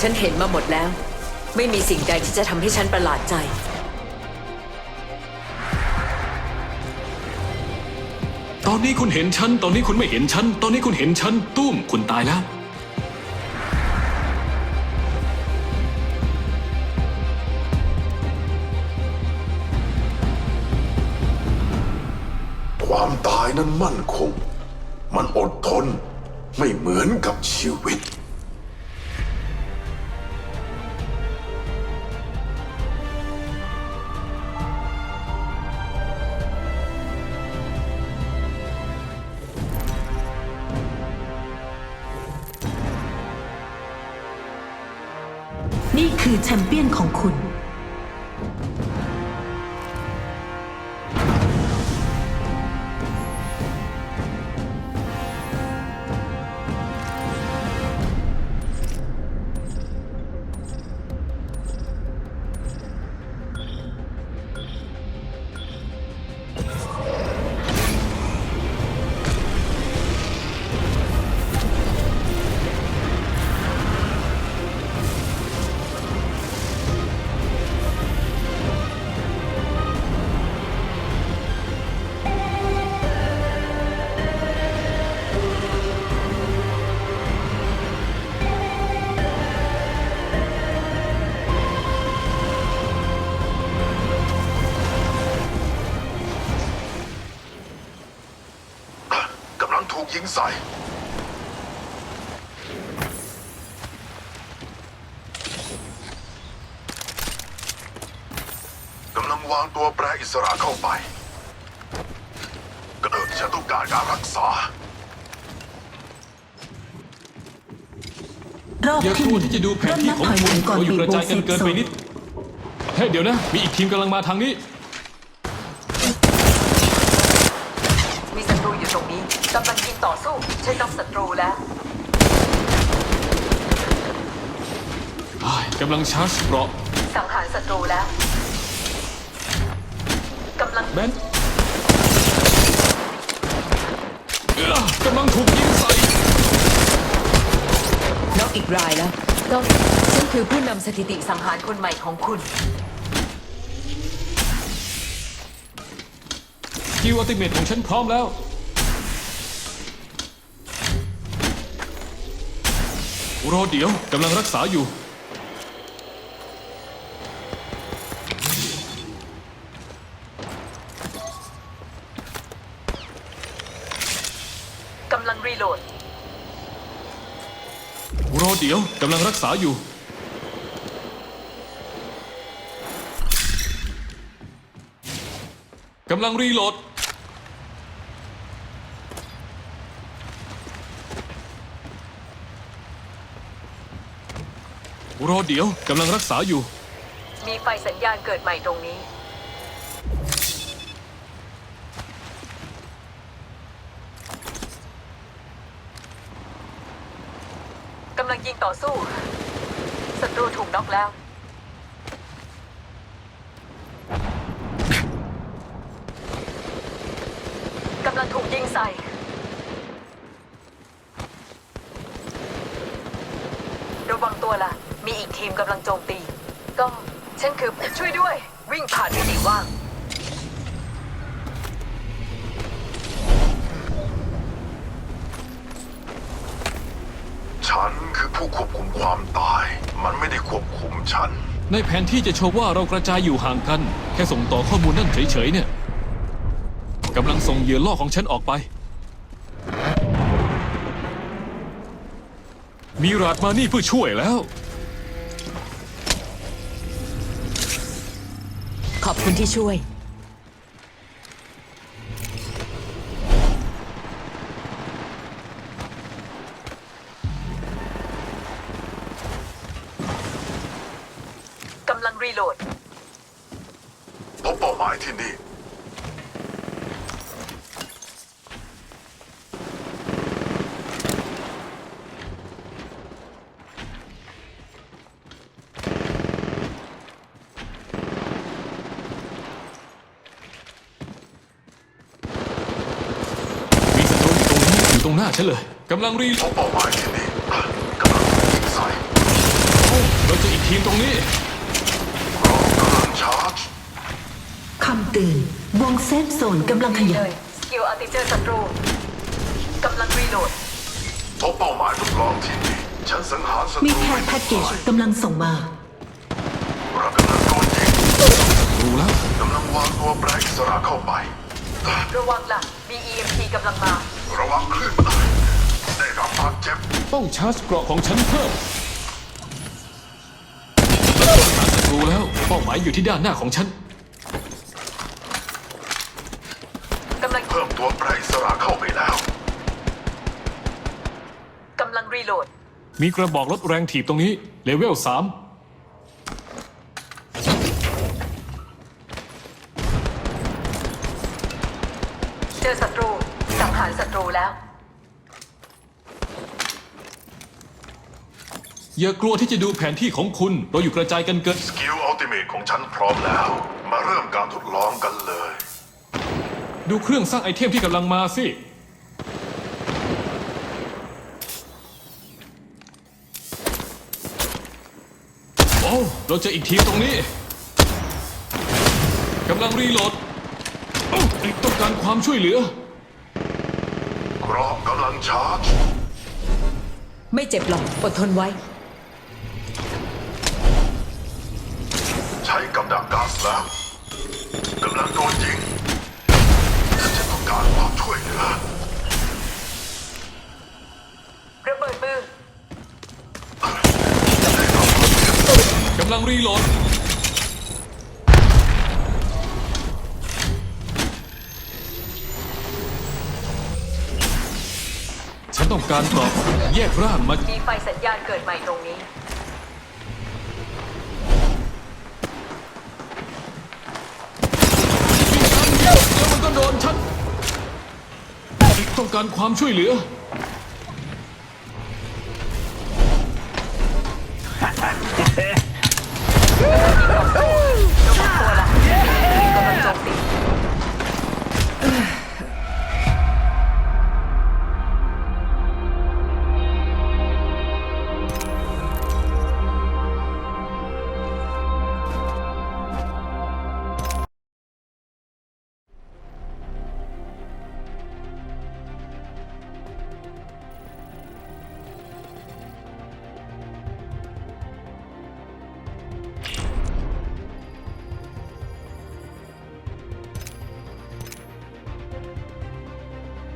ฉันเห็นมาหมดแล้ว ไม่มีสิ่งใดที่จะทำให้ฉันประหลาดใจ ตอนนี้คุณเห็นฉัน ตอนนี้คุณไม่เห็นฉัน ตอนนี้คุณเห็นฉัน ตุ้ม คุณตายแล้ว ความตายนั้นมั่นคง มันอดทน ไม่เหมือนกับชีวิต นี่คือแชมเปี้ยนของคุณ งถูกยิงใส่ กำลังวางตัวแปรอิสระเข้าไป กระเดิดฉันต้องการการรักษา รอบอย่าที่กหลัวนึ่งที่จะดูแผนเริ่มที่นับของถอยหคุลัณงก่อนเราอยู่บีกบระวงจายเซกันฟเกินโซไปนนิดเฮ้ยเดี๋ยวนะ มีอีกทีมกำลังมาทางนี้ มีศัตรูอยู่ตรงนี้ กำลังยิงต่อสู้ฉันน็อกศัตรูแล้วอ้ายกำลังชาร์จเกราะสังหารศัตรูแล้วกำลังแบนเอ้อกำลังถูกยิงใส่น็อกอีกรายแล้วก็ฉันคือผู้นำสถิติสังหารคนใหม่ของคุณคิวอัลติเมทของฉันพร้อมแล้ว รอเดี๋ยวกำลังรักษาอยู่ กำลังรีโหลด รอเดี๋ยวกำลังรักษาอยู่ กำลังรีโหลด รอเดี๋ยวกำลังรักษาอยู่ มีไฟสัญญาณเกิดใหม่ตรงนี้ กำลังยิงต่อสู้ ศัตรูถูกน็อกแล้ว กำลังถูกยิงใส่ ระวังตัวล่ะ มีอีกทีมกำลังโจมตี ก็ฉันคือช่วยด้วย วิ่งผ่านมิติว่าง ฉันคือผู้ควบคุมความตาย มันไม่ได้ควบคุมฉัน ในแผนที่จะโชว์ว่าเรากระจายอยู่ห่างกัน แค่ส่งต่อข้อมูลนั่นเฉยๆเนี่ยกำลังส่งเหยื่อล่อของฉันออกไป มีราดมานี่เพื่อช่วยแล้ว อบคุณที่ช่วย กำลังรีโหลด พบเป้าหมายที่นี่ มีศัตรู อยู่ตรงนี้อยู่ตรงหน้าฉันเลยกำลังรีพบเป้าหมายที่นี่กำลังถูกยิงใส่โอ้เราเจออีกทีมตรงนี้เรากำลังชาร์จคำเตือนวงเซฟโซนกำลังขดียาเลยยสกิลอาร์ติเจอร์ศัตรูกำลังรีโหลดพบเป้าหมายทดลองที่นี่ฉันสังหารศัตรูมีแคร์แพ็กเกจกำลังส่งมา เรากำลังโดนยิงรู้แล้วกำลังวางตัวแปรอิสระเข้าไประวังล่ะมี EMP กำลังมา ระวังคลื่นอัดได้รับบาดเจ็บ ต้องชาร์จเกราะของฉันเพิ่มดูแล้วเป้าหมายอยู่ที่ด้านหน้าของฉัน กำลังเพิ่มตัวไพรสระเข้าไปแล้ว กำลังรีโหลด มีกระบอกลดแรงถีบตรงนี้ เลเวล3 แล้ว อย่ากลัวที่จะดูแผนที่ของคุณ เราอยู่กระจายกันเกิน สกิลอัลติเมทของฉันพร้อมแล้ว มาเริ่มการทดลองกันเลย ดูเครื่องสร้างไอเทมที่กำลังมาสิ โอ้เราเจออีกทีมตรงนี้ กำลังรีโหลดเอ้าต้องการความช่วยเหลือ กรอบกำลังชาร์จไม่เจ็บหรอกอดทนไว้ ใช้กับดักก๊าซแล้วกำลังโดนยิงฉันจะต้องการความช่วยเหลือระเบิดมือกำลังรีโหลด ฉันต้องการตอบแยกร่างมามีไฟสัญญาณเกิดใหม่ตรงนี้แล้วมันก็โดนฉัน ต้องการความช่วยเหลือ